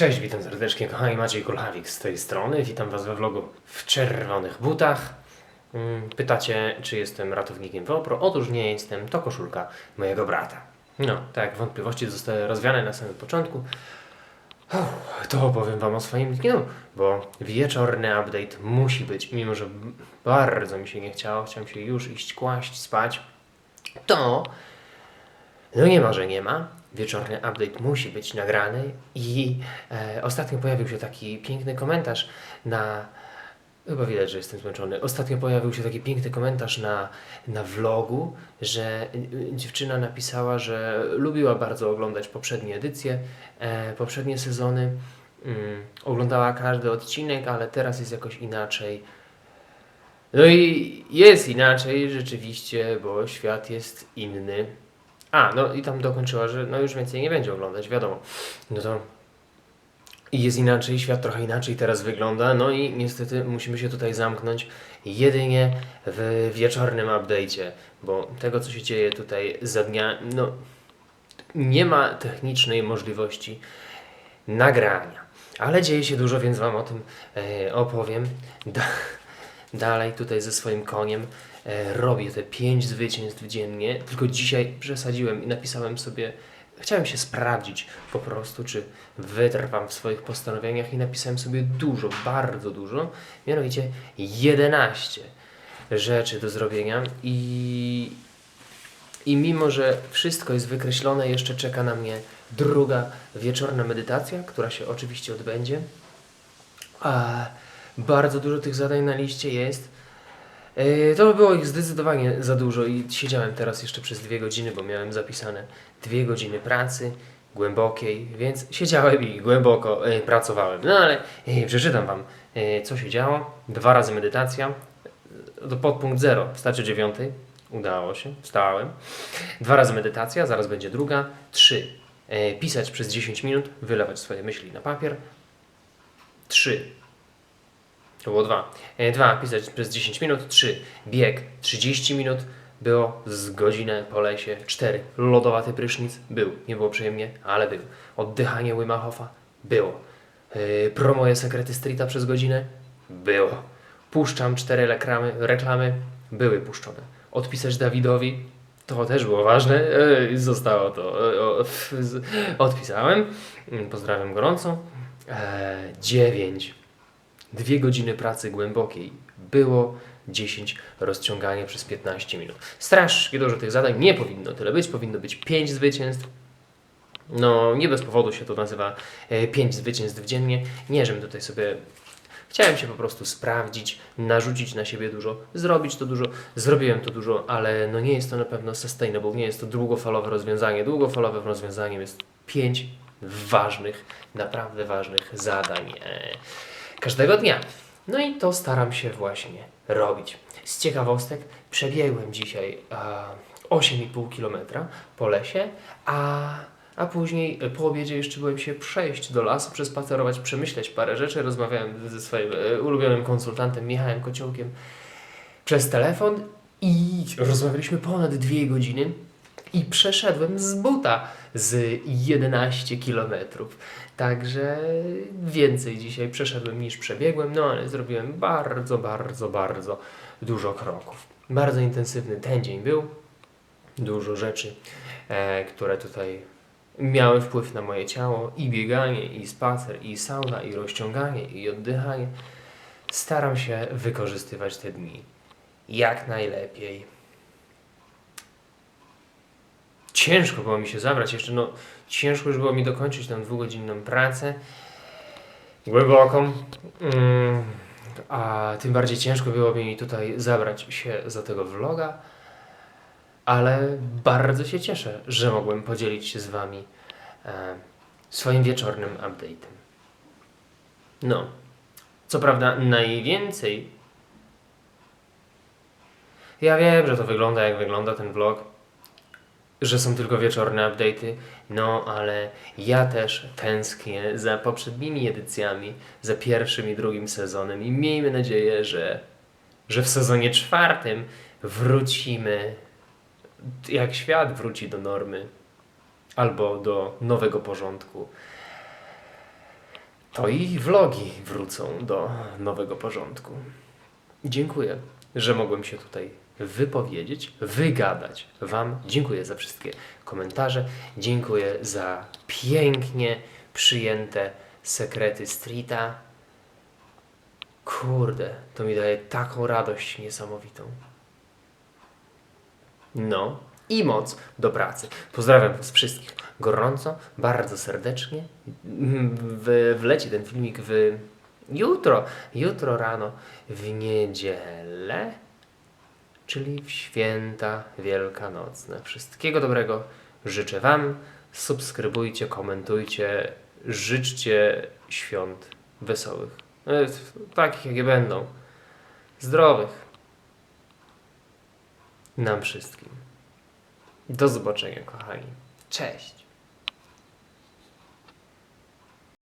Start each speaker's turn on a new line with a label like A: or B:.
A: Cześć, witam serdecznie, kochani, Maciej Kulhawik z tej strony. Witam Was we vlogu w czerwonych butach. Mm, Pytacie, czy jestem ratownikiem WOPRO? Otóż nie jestem, to koszulka mojego brata. No, tak, wątpliwości zostały rozwiane na samym początku. To opowiem Wam o swoim dniu, bo wieczorny update musi być, mimo że bardzo mi się nie chciało, chciałem się już iść kłaść, spać. To no nie ma, że nie ma. Wieczorny update musi być nagrany i e, ostatnio pojawił się taki piękny komentarz na... Chyba widać, że jestem zmęczony. Ostatnio pojawił się taki piękny komentarz na, na vlogu, że y, dziewczyna napisała, że lubiła bardzo oglądać poprzednie edycje, e, poprzednie sezony. Mm, oglądała każdy odcinek, ale teraz jest jakoś inaczej. No i jest inaczej rzeczywiście, bo świat jest inny. A, no i tam dokończyła, że no już więcej nie będzie oglądać, wiadomo. No to i jest inaczej, świat trochę inaczej teraz wygląda, no i niestety musimy się tutaj zamknąć jedynie w wieczornym update'cie, bo tego, co się dzieje tutaj za dnia, no nie ma technicznej możliwości nagrania. Ale dzieje się dużo, więc Wam o tym e, opowiem. Dalej tutaj ze swoim koniem e, robię te pięć zwycięstw dziennie, tylko dzisiaj przesadziłem i napisałem sobie, chciałem się sprawdzić po prostu, czy wytrwam w swoich postanowieniach i napisałem sobie dużo, bardzo dużo, mianowicie 11 rzeczy do zrobienia i, i mimo, że wszystko jest wykreślone, jeszcze czeka na mnie druga wieczorna medytacja, która się oczywiście odbędzie. A bardzo dużo tych zadań na liście jest. Yy, To by było ich zdecydowanie za dużo i siedziałem teraz jeszcze przez dwie godziny, bo miałem zapisane dwie godziny pracy głębokiej, więc siedziałem i głęboko yy, pracowałem. No ale yy, przeczytam Wam, co się działo. Dwa razy medytacja, do podpunkt zero, starczy dziewiątej. Udało się, wstałem. Dwa razy medytacja, zaraz będzie druga. Trzy. Pisać przez 10 minut, wylewać swoje myśli na papier. Trzy. To było dwa. E, dwa, pisać przez 10 minut. Trzy. Bieg 30 minut. Było z godzinę po lesie. Cztery. Lodowaty prysznic. Był. Nie było przyjemnie, ale był. Oddychanie Wima Hofa. Było. E, promoje sekrety streeta przez godzinę. Było. Puszczam cztery reklamy, reklamy. Były puszczone. Odpisać Dawidowi. To też było ważne. E, Zostało to. e, o, f- z- Odpisałem. Pozdrawiam gorąco. E, Dziewięć. Dwie godziny pracy głębokiej. Było 10 rozciągania przez 15 minut. Strasznie dużo tych zadań. Nie powinno tyle być. Powinno być 5 zwycięstw. No, nie bez powodu się to nazywa 5 zwycięstw dziennie. Nie, żebym tutaj sobie. Chciałem się po prostu sprawdzić, narzucić na siebie dużo, zrobić to dużo. Zrobiłem to dużo, ale no nie jest to na pewno sustainable, nie jest to długofalowe rozwiązanie. Długofalowym rozwiązaniem jest 5 ważnych, naprawdę ważnych zadań e, każdego dnia. No i to staram się właśnie robić. Z ciekawostek przebiegłem dzisiaj e, 8,5 km po lesie, a, a później e, po obiedzie jeszcze byłem się przejść do lasu, przespacerować, przemyśleć parę rzeczy. Rozmawiałem ze swoim e, ulubionym konsultantem Michałem Kociołkiem przez telefon i rozmawialiśmy ponad dwie godziny i przeszedłem z buta z 11 kilometrów. Także więcej dzisiaj przeszedłem niż przebiegłem, no ale zrobiłem bardzo, bardzo, bardzo dużo kroków. Bardzo intensywny ten dzień był. Dużo rzeczy, e, które tutaj miały wpływ na moje ciało. I bieganie, i spacer, i sauna, i rozciąganie, i oddychanie. Staram się wykorzystywać te dni jak najlepiej. Ciężko było mi się zabrać jeszcze, no ciężko już było mi dokończyć tę dwugodzinną pracę głęboką, mm, a tym bardziej ciężko było mi tutaj zabrać się za tego vloga, ale bardzo się cieszę, że mogłem podzielić się z Wami e, swoim wieczornym update'em. No, co prawda najwięcej ja wiem, że to wygląda jak wygląda ten vlog, że są tylko wieczorne update'y, no ale ja też tęsknię za poprzednimi edycjami, za pierwszym i drugim sezonem i miejmy nadzieję, że, że w sezonie czwartym wrócimy, jak świat wróci do normy albo do nowego porządku. to i vlogi wrócą do nowego porządku. Dziękuję, że mogłem się tutaj wypowiedzieć, wygadać Wam. Dziękuję za wszystkie komentarze. Dziękuję za pięknie przyjęte sekrety streeta. Kurde, to mi daje taką radość niesamowitą. No i moc do pracy. Pozdrawiam Was wszystkich gorąco, bardzo serdecznie. W, wleci ten filmik w jutro, jutro rano, w niedzielę, czyli w święta wielkanocne. Wszystkiego dobrego życzę Wam. Subskrybujcie, komentujcie, życzcie świąt wesołych. E, Takich, jakie będą. Zdrowych. Nam wszystkim. Do zobaczenia, kochani. Cześć.